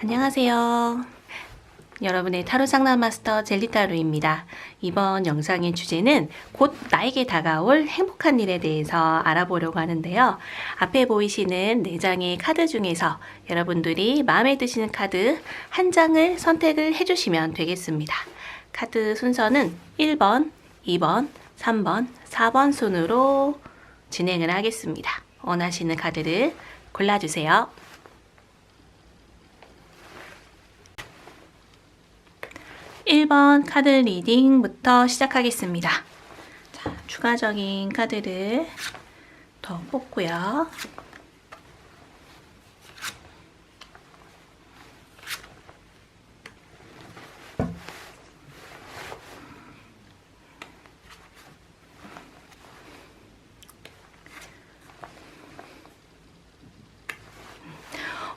안녕하세요. 여러분의 타로 상담 마스터 젤리타로입니다. 이번 영상의 주제는 곧 나에게 다가올 행복한 일에 대해서 알아보려고 하는데요. 앞에 보이시는 4장의 카드 중에서 여러분들이 마음에 드시는 카드 한 장을 선택을 해주시면 되겠습니다. 카드 순서는 1번, 2번, 3번, 4번 순으로 진행을 하겠습니다. 원하시는 카드를 골라주세요. 1번 카드 리딩부터 시작하겠습니다. 자, 추가적인 카드를 더 뽑고요.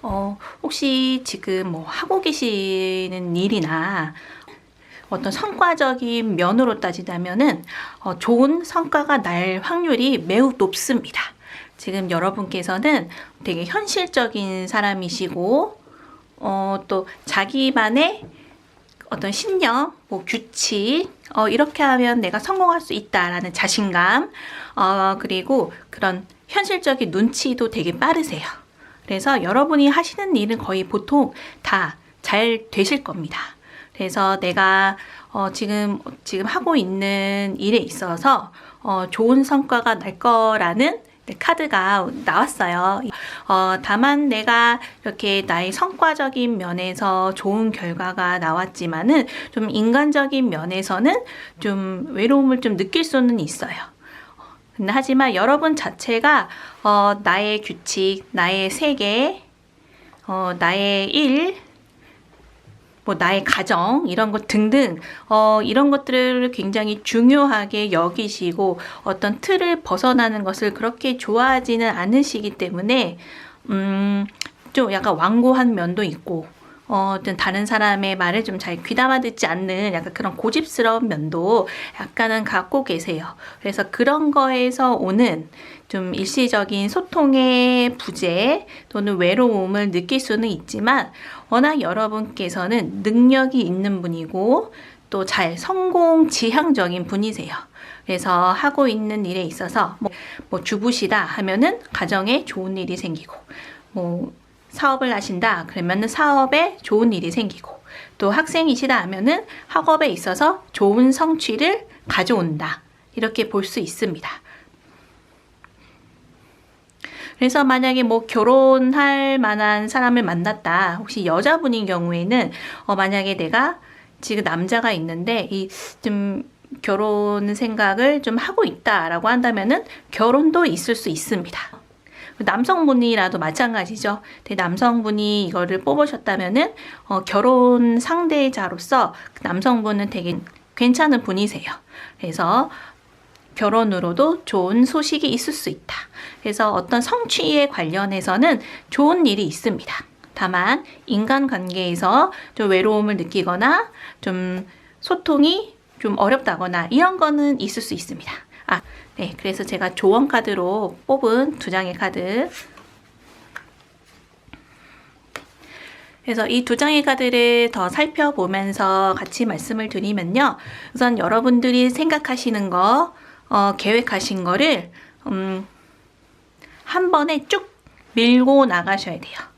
어, 혹시 지금 뭐 하고 계시는 일이나 어떤 성과적인 면으로 따지자면은 어, 좋은 성과가 날 확률이 매우 높습니다. 지금 여러분께서는 되게 현실적인 사람이시고 어, 또 자기만의 어떤 신념, 뭐 규칙, 어, 이렇게 하면 내가 성공할 수 있다라는 자신감, 어, 그리고 그런 현실적인 눈치도 되게 빠르세요. 그래서 여러분이 하시는 일은 거의 보통 다 잘 되실 겁니다. 그래서 내가 어, 지금 지금 하고 있는 일에 있어서 어, 좋은 성과가 날 거라는 네, 카드가 나왔어요. 어, 다만 내가 이렇게 나의 성과적인 면에서 좋은 결과가 나왔지만은 좀 인간적인 면에서는 좀 외로움을 좀 느낄 수는 있어요. 하지만 여러분 자체가 어, 나의 규칙, 나의 세계, 어, 나의 일, 뭐 나의 가정 이런 것 등등 어, 이런 것들을 굉장히 중요하게 여기시고 어떤 틀을 벗어나는 것을 그렇게 좋아하지는 않으시기 때문에 음, 좀 약간 완고한 면도 있고 어, 어떤 다른 사람의 말을 좀 잘 귀담아 듣지 않는 약간 그런 고집스러운 면도 약간은 갖고 계세요. 그래서 그런 거에서 오는 좀 일시적인 소통의 부재 또는 외로움을 느낄 수는 있지만 워낙 여러분께서는 능력이 있는 분이고 또 잘 성공 지향적인 분이세요. 그래서 하고 있는 일에 있어서 뭐, 뭐 주부시다 하면은 가정에 좋은 일이 생기고 뭐 사업을 하신다 그러면은 사업에 좋은 일이 생기고 또 학생이시다 하면은 학업에 있어서 좋은 성취를 가져온다 이렇게 볼 수 있습니다. 그래서 만약에 뭐 결혼할 만한 사람을 만났다. 혹시 여자분인 경우에는 어 만약에 내가 지금 남자가 있는데 이좀 결혼 생각을 좀 하고 있다라고 한다면은 결혼도 있을 수 있습니다. 남성분이라도 마찬가지죠. 남성분이 이거를 뽑으셨다면은 어, 결혼 상대자로서 그 남성분은 되게 괜찮은 분이세요. 그래서 결혼으로도 좋은 소식이 있을 수 있다. 그래서 어떤 성취에 관련해서는 좋은 일이 있습니다. 다만 인간 관계에서 좀 외로움을 느끼거나 좀 소통이 좀 어렵다거나 이런 거는 있을 수 있습니다. 아, 네. 그래서 제가 조언 카드로 뽑은 두 장의 카드. 그래서 이 두 장의 카드를 더 살펴보면서 같이 말씀을 드리면요. 우선 여러분들이 생각하시는 거, 어, 계획하신 거를, 음, 한 번에 쭉 밀고 나가셔야 돼요.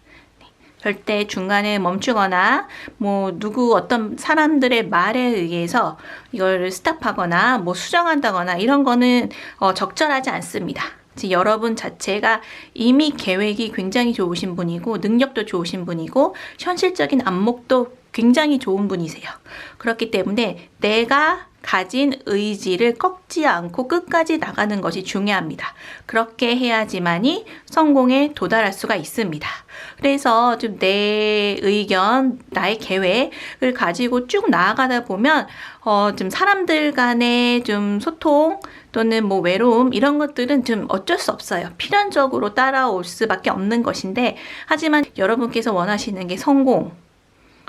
네. 절대 중간에 멈추거나 뭐 누구 어떤 사람들의 말에 의해서 이걸 스탑하거나 뭐 수정한다거나 이런 거는 어, 적절하지 않습니다. 즉 여러분 자체가 이미 계획이 굉장히 좋으신 분이고 능력도 좋으신 분이고 현실적인 안목도 굉장히 좋은 분이세요. 그렇기 때문에 내가 가진 의지를 꺾지 않고 끝까지 나가는 것이 중요합니다. 그렇게 해야지만이 성공에 도달할 수가 있습니다. 그래서 좀 내 의견, 나의 계획을 가지고 쭉 나아가다 보면 어, 좀 사람들 간의 좀 소통 또는 뭐 외로움 이런 것들은 좀 어쩔 수 없어요. 필연적으로 따라올 수밖에 없는 것인데 하지만 여러분께서 원하시는 게 성공,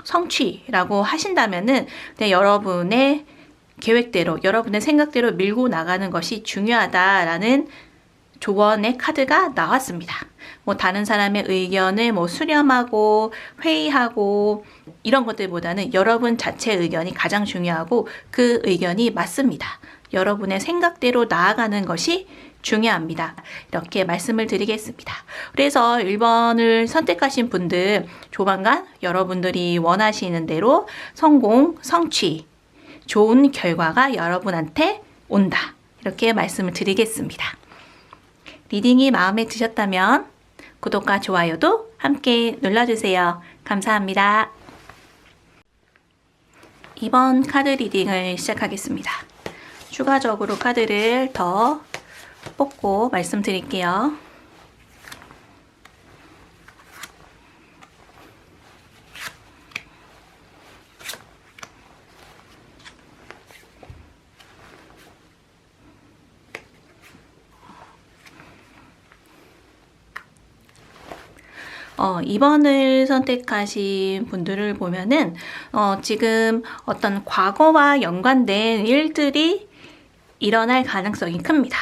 성취라고 하신다면은 그냥 여러분의 계획대로 여러분의 생각대로 밀고 나가는 것이 중요하다라는 조언의 카드가 나왔습니다. 뭐 다른 사람의 의견을 뭐 수렴하고 회의하고 이런 것들보다는 여러분 자체 의견이 가장 중요하고 그 의견이 맞습니다. 여러분의 생각대로 나아가는 것이 중요합니다. 이렇게 말씀을 드리겠습니다. 그래서 1번을 선택하신 분들 조만간 여러분들이 원하시는 대로 성공, 성취, 좋은 결과가 여러분한테 온다. 이렇게 말씀을 드리겠습니다. 리딩이 마음에 드셨다면 구독과 좋아요도 함께 눌러주세요. 감사합니다. 이번 카드 리딩을 시작하겠습니다. 추가적으로 카드를 더 뽑고 말씀드릴게요. 어, 2번을 선택하신 분들을 보면은, 어, 지금 어떤 과거와 연관된 일들이 일어날 가능성이 큽니다.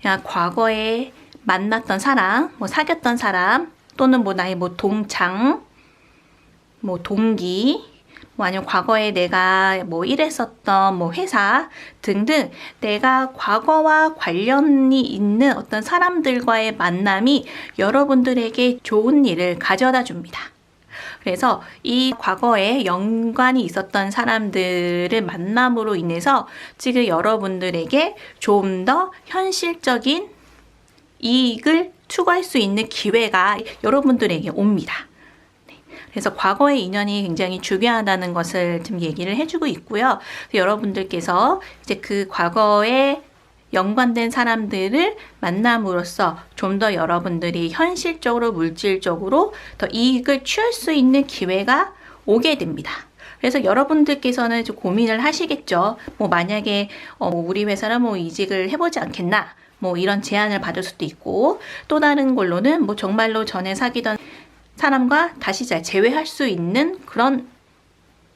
그냥 과거에 만났던 사람, 뭐 사귀었던 사람, 또는 뭐 나의 뭐 동창, 뭐 동기, 뭐 아니면 과거에 내가 뭐 일했었던 뭐 회사 등등 내가 과거와 관련이 있는 어떤 사람들과의 만남이 여러분들에게 좋은 일을 가져다 줍니다. 그래서 이 과거에 연관이 있었던 사람들을 만남으로 인해서 지금 여러분들에게 좀 더 현실적인 이익을 추구할 수 있는 기회가 여러분들에게 옵니다. 네. 그래서 과거의 인연이 굉장히 중요하다는 것을 좀 얘기를 해주고 있고요. 여러분들께서 이제 그 과거에 연관된 사람들을 만남으로써 좀 더 여러분들이 현실적으로 물질적으로 더 이익을 취할 수 있는 기회가 오게 됩니다. 그래서 여러분들께서는 좀 고민을 하시겠죠. 뭐 만약에 어, 뭐 우리 회사는 뭐 이직을 해보지 않겠나. 뭐 이런 제안을 받을 수도 있고 또 다른 걸로는 뭐 정말로 전에 사귀던 사람과 다시 잘 재회할 수 있는 그런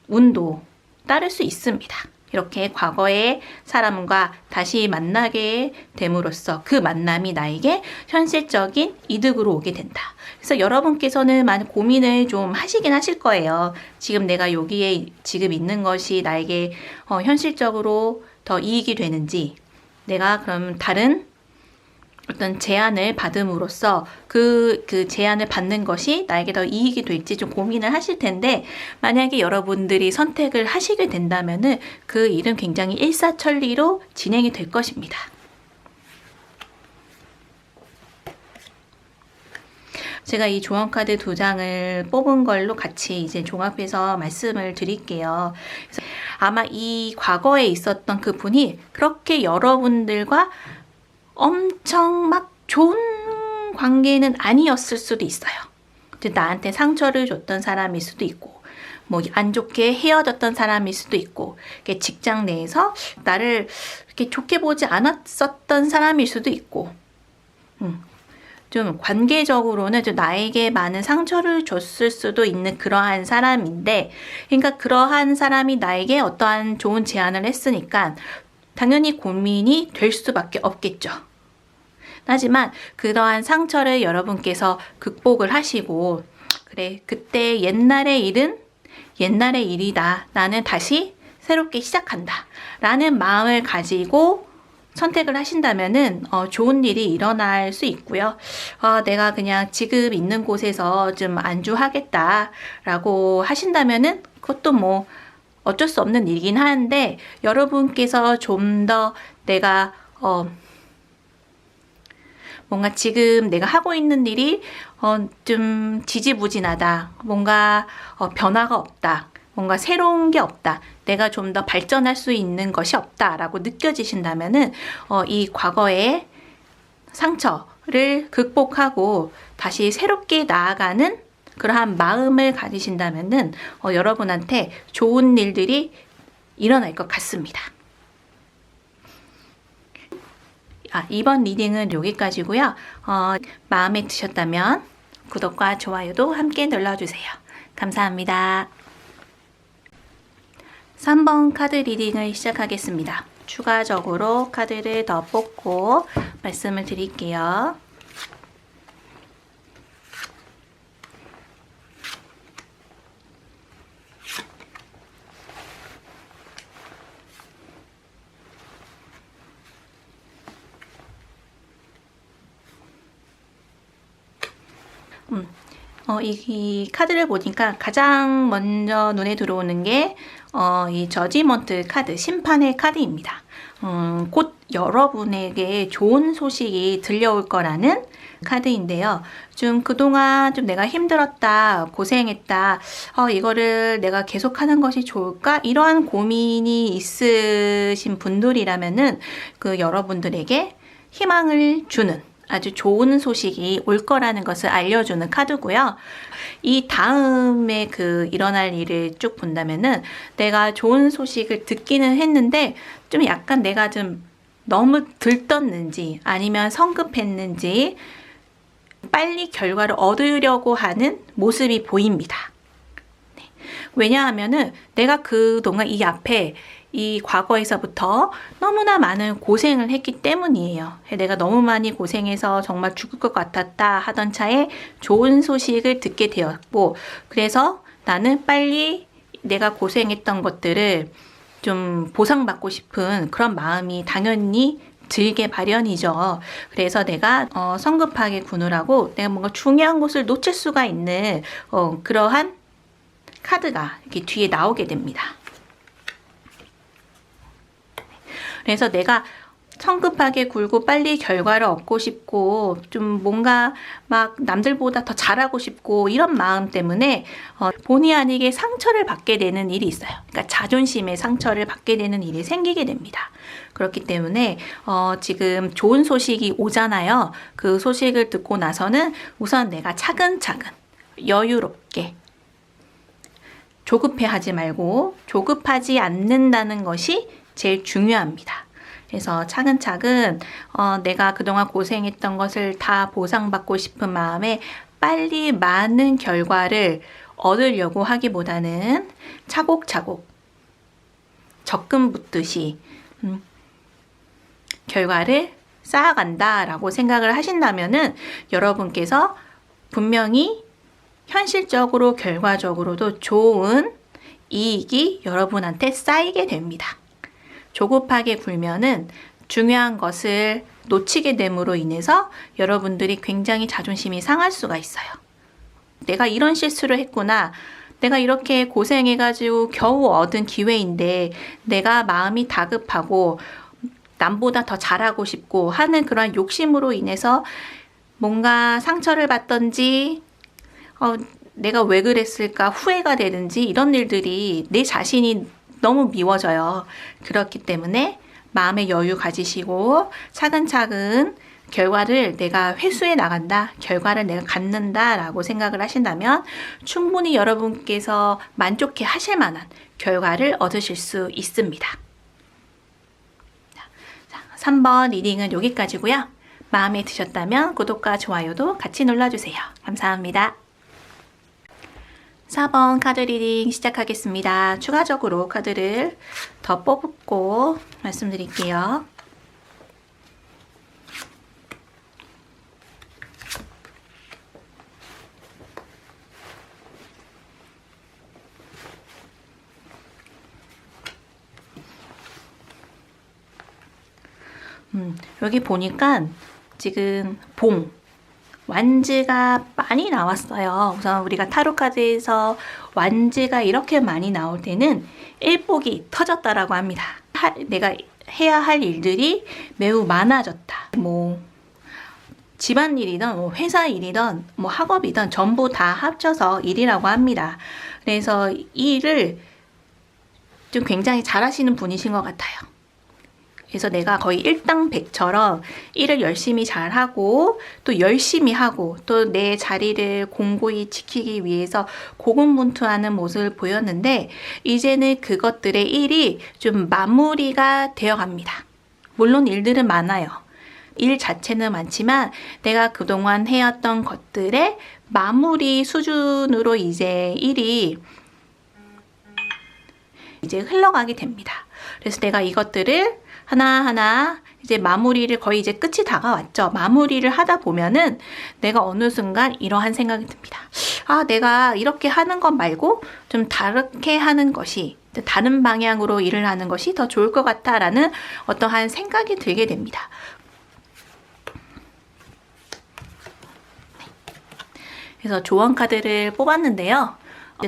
운도 따를 수 있습니다. 이렇게 과거의 사람과 다시 만나게 됨으로써 그 만남이 나에게 현실적인 이득으로 오게 된다. 그래서 여러분께서는 많은 고민을 좀 하시긴 하실 거예요. 지금 내가 여기에 지금 있는 것이 나에게 어, 현실적으로 더 이익이 되는지, 내가 그럼 다른 어떤 제안을 받음으로써 그, 그 제안을 받는 것이 나에게 더 이익이 될지 좀 고민을 하실 텐데, 만약에 여러분들이 선택을 하시게 된다면은 그 일은 굉장히 일사천리로 진행이 될 것입니다. 제가 이 조언카드 두 장을 뽑은 걸로 같이 이제 종합해서 말씀을 드릴게요. 아마 이 과거에 있었던 그 분이 그렇게 여러분들과 엄청 막 좋은 관계는 아니었을 수도 있어요. 나한테 상처를 줬던 사람일 수도 있고, 뭐 안 좋게 헤어졌던 사람일 수도 있고, 직장 내에서 나를 이렇게 좋게 보지 않았었던 사람일 수도 있고, 음, 좀 관계적으로는 좀 나에게 많은 상처를 줬을 수도 있는 그러한 사람인데, 그러니까 그러한 사람이 나에게 어떠한 좋은 제안을 했으니까 당연히 고민이 될 수밖에 없겠죠. 하지만 그러한 상처를 여러분께서 극복을 하시고, 그래, 그때 옛날의 일은 옛날의 일이다. 나는 다시 새롭게 시작한다. 라는 마음을 가지고 선택을 하신다면은 어, 좋은 일이 일어날 수 있고요. 어, 내가 그냥 지금 있는 곳에서 좀 안주하겠다라고 하신다면은 그것도 뭐 어쩔 수 없는 일이긴 하는데 여러분께서 좀 더 내가 어, 뭔가 지금 내가 하고 있는 일이 어, 좀 지지부진하다. 뭔가 어, 변화가 없다. 뭔가 새로운 게 없다. 내가 좀 더 발전할 수 있는 것이 없다라고 느껴지신다면은 어, 이 과거의 상처를 극복하고 다시 새롭게 나아가는 그러한 마음을 가지신다면은 어, 여러분한테 좋은 일들이 일어날 것 같습니다. 아, 이번 리딩은 여기까지고요. 어, 마음에 드셨다면 구독과 좋아요도 함께 눌러주세요. 감사합니다. 3번 카드 리딩을 시작하겠습니다. 추가적으로 카드를 더 뽑고 말씀을 드릴게요. 음, 어, 이, 이 카드를 보니까 가장 먼저 눈에 들어오는 게, 어, 이 저지먼트 카드, 심판의 카드입니다. 음, 곧 여러분에게 좋은 소식이 들려올 거라는 카드인데요. 좀 그동안 좀 내가 힘들었다, 고생했다, 어, 이거를 내가 계속하는 것이 좋을까? 이러한 고민이 있으신 분들이라면은 그 여러분들에게 희망을 주는 아주 좋은 소식이 올 거라는 것을 알려주는 카드고요. 이 다음에 그 일어날 일을 쭉 본다면은 내가 좋은 소식을 듣기는 했는데 좀 약간 내가 좀 너무 들떴는지 아니면 성급했는지 빨리 결과를 얻으려고 하는 모습이 보입니다. 네. 왜냐하면은 내가 그동안 이 앞에 이 과거에서부터 너무나 많은 고생을 했기 때문이에요. 내가 너무 많이 고생해서 정말 죽을 것 같았다 하던 차에 좋은 소식을 듣게 되었고, 그래서 나는 빨리 내가 고생했던 것들을 좀 보상받고 싶은 그런 마음이 당연히 들게 마련이죠. 그래서 내가 어, 성급하게 군을하고 내가 뭔가 중요한 것을 놓칠 수가 있는 어, 그러한 카드가 이렇게 뒤에 나오게 됩니다. 그래서 내가 성급하게 굴고 빨리 결과를 얻고 싶고 좀 뭔가 막 남들보다 더 잘하고 싶고 이런 마음 때문에 어, 본의 아니게 상처를 받게 되는 일이 있어요. 그러니까 자존심의 상처를 받게 되는 일이 생기게 됩니다. 그렇기 때문에 어, 지금 좋은 소식이 오잖아요. 그 소식을 듣고 나서는 우선 내가 차근차근 여유롭게 조급해하지 말고 조급하지 않는다는 것이 제일 중요합니다. 그래서 차근차근 어, 내가 그동안 고생했던 것을 다 보상받고 싶은 마음에 빨리 많은 결과를 얻으려고 하기보다는 차곡차곡 적금 붙듯이 음, 결과를 쌓아간다라고 생각을 하신다면은 여러분께서 분명히 현실적으로 결과적으로도 좋은 이익이 여러분한테 쌓이게 됩니다. 조급하게 굴면은 중요한 것을 놓치게 됨으로 인해서 여러분들이 굉장히 자존심이 상할 수가 있어요. 내가 이런 실수를 했구나. 내가 이렇게 고생해가지고 겨우 얻은 기회인데 내가 마음이 다급하고 남보다 더 잘하고 싶고 하는 그런 욕심으로 인해서 뭔가 상처를 받던지 어, 내가 왜 그랬을까 후회가 되든지 이런 일들이 내 자신이 너무 미워져요. 그렇기 때문에 마음의 여유 가지시고 차근차근 결과를 내가 회수해 나간다, 결과를 내가 갖는다라고 생각을 하신다면 충분히 여러분께서 만족해 하실 만한 결과를 얻으실 수 있습니다. 자, 3번 리딩은 여기까지고요. 마음에 드셨다면 구독과 좋아요도 같이 눌러주세요. 감사합니다. 4번 카드 리딩 시작하겠습니다. 추가적으로 카드를 더 뽑고 말씀드릴게요. 음, 여기 보니까 지금 봉, 완즈가 많이 나왔어요. 우선 우리가 타로 카드에서 완즈가 이렇게 많이 나올 때는 일복이 터졌다라고 합니다. 하, 내가 해야 할 일들이 매우 많아졌다. 뭐 집안 일이든 뭐 회사 일이든 뭐 학업이든 전부 다 합쳐서 일이라고 합니다. 그래서 이 일을 좀 굉장히 잘하시는 분이신 것 같아요. 그래서 내가 거의 일당백처럼 일을 열심히 잘하고 또 열심히 하고 또 내 자리를 공고히 지키기 위해서 고군분투하는 모습을 보였는데 이제는 그것들의 일이 좀 마무리가 되어 갑니다. 물론 일들은 많아요. 일 자체는 많지만 내가 그동안 해왔던 것들의 마무리 수준으로 이제 일이 이제 흘러가게 됩니다. 그래서 내가 이것들을 하나하나 이제 마무리를 거의 이제 끝이 다가왔죠. 마무리를 하다 보면은 내가 어느 순간 이러한 생각이 듭니다. 아, 내가 이렇게 하는 것 말고 좀 다르게 하는 것이 다른 방향으로 일을 하는 것이 더 좋을 것 같다라는 어떠한 생각이 들게 됩니다. 그래서 조언 카드를 뽑았는데요.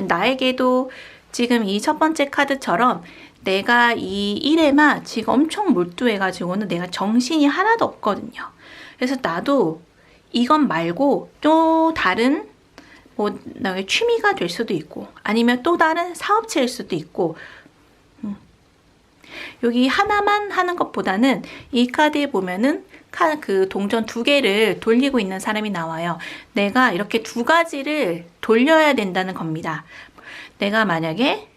나에게도 지금 이 첫 번째 카드처럼 내가 이 일에만 지금 엄청 몰두해가지고는 내가 정신이 하나도 없거든요. 그래서 나도 이것 말고 또 다른 뭐 나의 취미가 될 수도 있고 아니면 또 다른 사업체일 수도 있고 음. 여기 하나만 하는 것보다는 이 카드에 보면은 카, 그 동전 두 개를 돌리고 있는 사람이 나와요. 내가 이렇게 두 가지를 돌려야 된다는 겁니다. 내가 만약에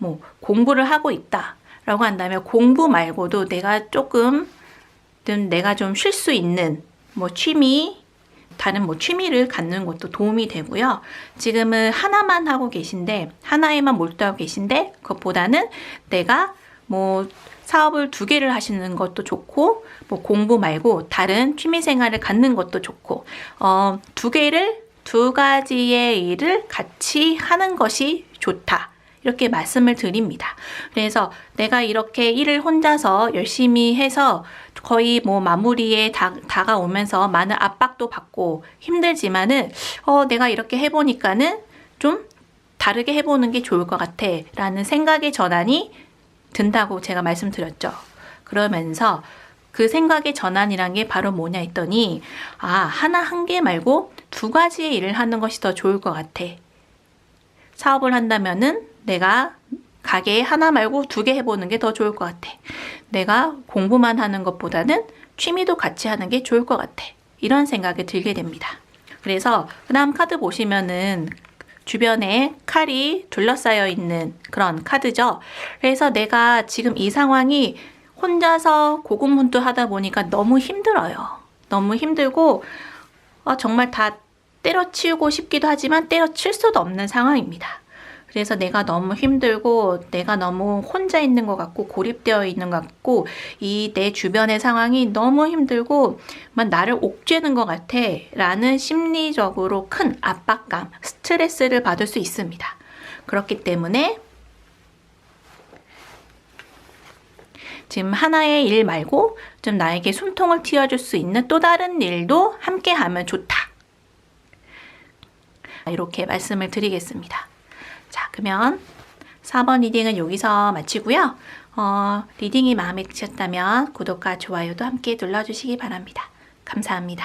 뭐 공부를 하고 있다라고 한다면 공부 말고도 내가 조금 좀 내가 좀 쉴 수 있는 뭐 취미 다른 뭐 취미를 갖는 것도 도움이 되고요. 지금은 하나만 하고 계신데 하나에만 몰두하고 계신데 그것보다는 내가 뭐 사업을 두 개를 하시는 것도 좋고 뭐 공부 말고 다른 취미 생활을 갖는 것도 좋고 어, 두 개를 두 가지의 일을 같이 하는 것이 좋다. 이렇게 말씀을 드립니다. 그래서 내가 이렇게 일을 혼자서 열심히 해서 거의 뭐 마무리에 다, 다가오면서 많은 압박도 받고 힘들지만은 어, 내가 이렇게 해보니까는 좀 다르게 해보는 게 좋을 것 같아 라는 생각의 전환이 든다고 제가 말씀드렸죠. 그러면서 그 생각의 전환이란 게 바로 뭐냐 했더니 아 하나 한 개 말고 두 가지의 일을 하는 것이 더 좋을 것 같아. 사업을 한다면은 내가 가게 하나 말고 두 개 해보는 게 더 좋을 것 같아. 내가 공부만 하는 것보다는 취미도 같이 하는 게 좋을 것 같아. 이런 생각이 들게 됩니다. 그래서 그 다음 카드 보시면은 주변에 칼이 둘러싸여 있는 그런 카드죠. 그래서 내가 지금 이 상황이 혼자서 고군분투하다 보니까 너무 힘들어요. 너무 힘들고 어, 정말 다 때려치우고 싶기도 하지만 때려칠 수도 없는 상황입니다. 그래서 내가 너무 힘들고 내가 너무 혼자 있는 것 같고 고립되어 있는 것 같고 이 내 주변의 상황이 너무 힘들고 막 나를 옥죄는 것 같아 라는 심리적으로 큰 압박감, 스트레스를 받을 수 있습니다. 그렇기 때문에 지금 하나의 일 말고 좀 나에게 숨통을 틔워줄 수 있는 또 다른 일도 함께 하면 좋다. 이렇게 말씀을 드리겠습니다. 자, 그러면 4번 리딩은 여기서 마치고요. 어, 리딩이 마음에 드셨다면 구독과 좋아요도 함께 눌러주시기 바랍니다. 감사합니다.